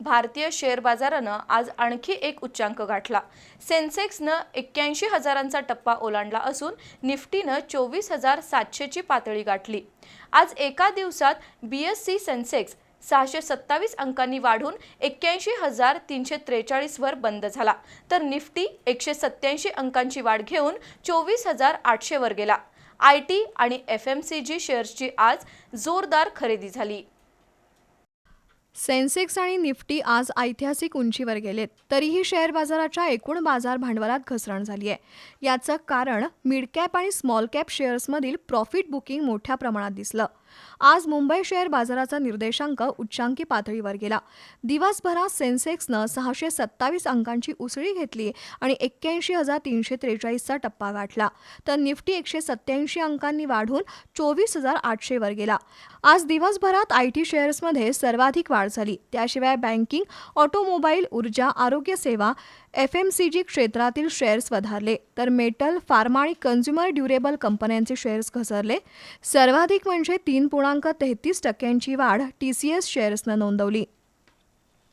भारतीय शेअर बाजारानं आज आणखी एक उच्चांक गाठला. सेन्सेक्सनं एक्क्याऐंशी हजारांचा टप्पा ओलांडला असून निफ्टीनं चोवीस हजार सातशेची पातळी गाठली. आज एका दिवसात बी एस सी सेन्सेक्स सहाशे सत्तावीस अंकांनी वाढून एक्क्याऐंशी हजार तीनशे त्रेचाळीसवर बंद झाला. तर निफ्टी एकशे सत्याऐंशी अंकांची वाढ घेऊन चोवीस हजार आठशेवर गेला. आय टी आणि एफ एम सी जी शेअर्सची आज जोरदार खरेदी झाली. सेन्सेक्स आणि निफ्टी आज ऐतिहासिक उंचीवर गेलेत. तरीही शेअर बाजाराच्या एकूण बाजार भांडवलात घसरण झाली आहे याचं कारण मिडकॅप आणि स्मॉल कॅप शेअर्समधील प्रॉफिट बुकिंग मोठ्या प्रमाणात दिसलं. आज मुंबई शेअर बाजाराचा निर्देशांक उच्चांकी पातळीवर गेला. दिवसभरात सेन्सेक्सनं सहाशे सत्तावीस अंकांची उसळी घेतली आणि एक्क्याऐंशी हजार तीनशे त्रेचाळीसचा टप्पा गाठला. तर निफ्टी एकशे सत्याऐंशी अंकांनी वाढून चोवीस हजार आठशेवर गेला. आज दिवसभरात आय टी शेअर्समध्ये सर्वाधिक वाढ झाली. त्याशिवाय बँकिंग ऑटोमोबाईल ऊर्जा आरोग्य सेवा एफ एम सी जी क्षेत्रातील शेअर्स वधारले तर मेटल फार्मा आणि कन्झ्युमर ड्युरेबल कंपन्यांचे शेअर्स घसरले. सर्वाधिक म्हणजे तीन पूर्णांक तेहतीस टक्क्यांची वाढ टी सी एस शेअर्सनं नोंदवली.